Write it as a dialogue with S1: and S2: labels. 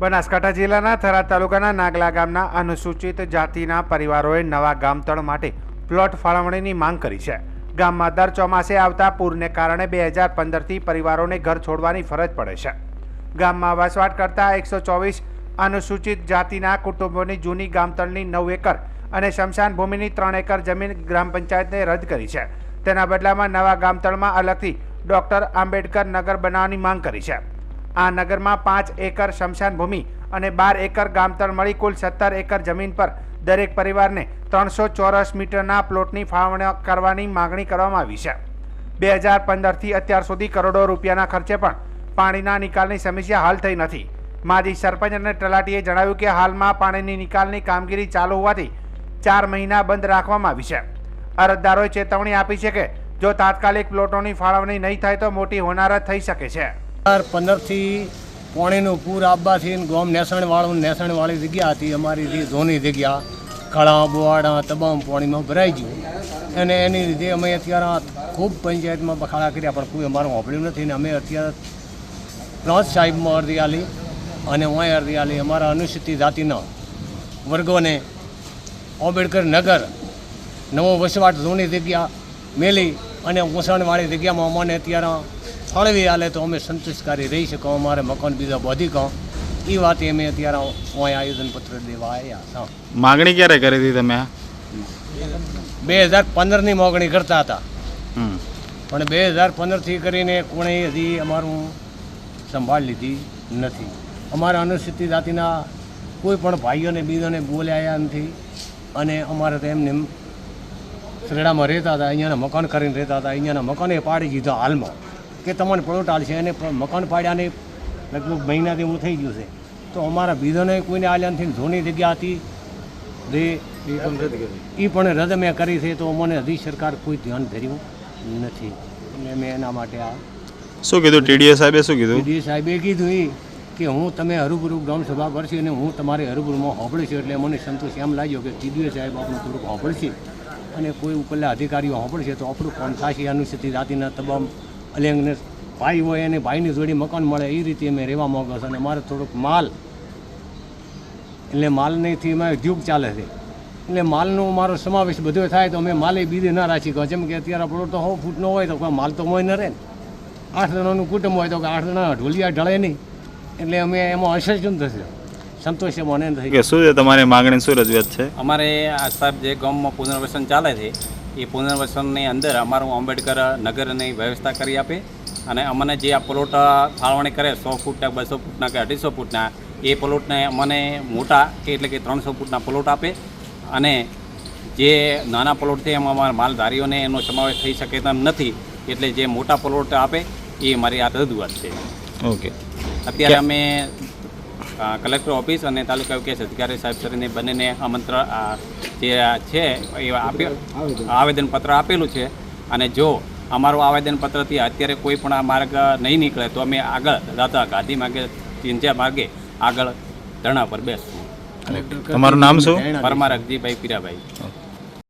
S1: બનાસકાંઠા જિલ્લાના થરાદ તાલુકાના નાગલા ગામના અનુસૂચિત જાતિના પરિવારોએ નવા ગામતળ માટે પ્લોટ ફાળવણીની માંગ કરી છે. ગામમાં દર ચોમાસે આવતા પૂરને કારણે બે હજાર પંદરથી પરિવારોને ઘર છોડવાની ફરજ પડે છે. ગામમાં વસવાટ કરતા એકસો ચોવીસ અનુસૂચિત જાતિના કુટુંબોની જૂની ગામતળની નવ એકર અને શમશાન ભૂમિની ત્રણ એકર જમીન ગ્રામ પંચાયતને રદ કરી છે. તેના બદલામાં નવા ગામતળમાં અલગથી ડોક્ટર આંબેડકર નગર બનાવવાની માંગ કરી છે. આ નગરમાં પાંચ એકર શમશાન ભૂમિ અને બાર એકર ગામતળ મળી કુલ સત્તર એકર જમીન પર દરેક પરિવારને ત્રણસો ચોરસ મીટરના પ્લોટની ફાળવણી કરવાની માગણી કરવામાં આવી છે. બે હજાર પંદરથી અત્યાર સુધી કરોડો રૂપિયાના ખર્ચે પણ પાણીના નિકાલની સમસ્યા હાલ થઈ નથી. માજી સરપંચ અને તલાટીએ જણાવ્યું કે હાલમાં પાણીની નિકાલની કામગીરી ચાલુ હોવાથી ચાર મહિના બંધ રાખવામાં આવી છે. અરજદારોએ ચેતવણી આપી છે કે જો તાત્કાલિક પ્લોટોની ફાળવણી નહીં થાય તો મોટી હોનારત થઈ શકે છે.
S2: પંદરથી પાણીનું પૂર આવવાથી ગોમ નેસણવાળું નેસણવાળી જગ્યા હતી. અમારી ધોની જગ્યા કળા બોવાડા તમામ પાણીમાં ભરાઈ ગયું. અને એની લીધે અમે અત્યારે ખૂબ પંચાયતમાં બખાડા કર્યા, પણ કોઈ અમારું હોંભળ્યું નથી. ને અમે અત્યારે પ્રાંત સાહેબમાં અરજી આલી અને હું અરજી આલી અમારા અનુસૂચિત જાતિના વર્ગોને આંબેડકર નગર, નવો વસવાટ ધોની જગ્યા મેલી અને ઓસણવાળી જગ્યામાં અમને અત્યારે ફળવી આલે તો અમે સંતોષકારી રહી શકો અમારે મકાન બીજા બધી કહો એ વાત અમે અત્યારે અહીંયા આયોજનપત્ર દેવા આવ્યા હતા
S3: માગણી ક્યારે કરી હતી તમે?
S2: બે હજાર પંદરની મોગણી કરતા હતા. પણ બે હજાર પંદરથી કરીને કોણે હજી અમારું સંભાળ લીધી નથી. અમારા અનુસૂચિત જાતિના કોઈ પણ ભાઈઓને બીજોને બોલ્યા નથી અને અમારે તો એમને શ્રેડામાં રહેતા હતા અહીંયાના મકાન કરીને રહેતા હતા અહીંયાના મકાને પાડી દીધા હાલમાં. કે તમને પ્લોટ હાલશે અને મકાન પાડ્યાને લગભગ મહિનાથી હું થઈ ગયું છે. તો અમારા બીજોને કોઈને આલ્યા નથી જૂની જગ્યા હતી. જે એ પણ રદ મેં કરી છે તો મને હજી સરકાર કોઈ ધ્યાન ધર્યું નથી. અને મેં એના માટે આ
S3: શું કીધું? ટીડીએ સાહેબે શું કીધું?
S2: ટીડીએ સાહેબે કીધું એ કે હું તમે હરુભરું ગ્રામસભા કરશે અને હું તમારે હરુભરુમાં હોંભળીશ એટલે મને સંતોષ એમ લાગ્યો કે ટીડીએ સાહેબ આપણું થોડુંક હોંભળશે. અને કોઈ ઉપરના અધિકારીઓ હોંભળશે તો આપણું કામ થશે. અનુસૂચિત જાતિના તમામ અલિંગને ભાઈ હોય અને ભાઈની જોડી મકાન મળે એ રીતે અમે રહેવા માગો છો અને અમારે થોડુંક માલ. એટલે માલનીથી અમે ઉદ્યોગ ચાલે છે. એટલે માલનો મારો સમાવેશ બધો થાય તો અમે માલે બીજે ના રાખી કહો જેમ કે અત્યારે આપણો તો સો ફૂટનો હોય તો કોઈ માલ તો મોય ન રહે. ને આઠ જણાનું કુટુંબ હોય તો કે આઠ જણા ઢોલિયા ઢળે નહીં. એટલે અમે એમાં અસર શું થશે. સંતોષ એમાં મને થઈ
S3: કે શું છે તમારી માગણી શું રજૂઆત છે?
S4: અમારે આ સાહેબ જે ગામમાં પુનર્વસન ચાલે છે એ પુનર્વસનની અંદર અમારું આંબેડકર નગરની વ્યવસ્થા કરી આપે અને અમને જે આ પ્લોટ ફાળવણી કરે સો ફૂટના બસો ફૂટના કે અઢીસો ફૂટના એ પ્લોટને અમને મોટા કે એટલે કે ત્રણસો ફૂટના પ્લોટ આપે અને જે નાના પ્લોટથી એમાં અમારા માલધારીઓને એનો સમાવેશ થઈ શકે તેમ નથી એટલે જે મોટા પ્લોટ આપે એ મારી આ રજૂઆત છે.
S3: ઓકે.
S4: અત્યારે અમે કલેક્ટર ઓફિસ અને તાલુકા વિકાસ અધિકારી સાહેબ શ્રીને બંનેને આમંત્રણ જે છે એ આપ્યો આવેદનપત્ર આપેલું છે. અને જો અમારું આવેદનપત્રથી અત્યારે કોઈ પણ આ માર્ગ નહીં નીકળે તો અમે આગળ દાદા ગાંધી માર્ગે ચિંજા માર્ગે આગળ ધરણા પર બેસશું.
S3: તમારું નામ શું?
S4: પરમાર અગજીભાઈ પીરાભાઈ.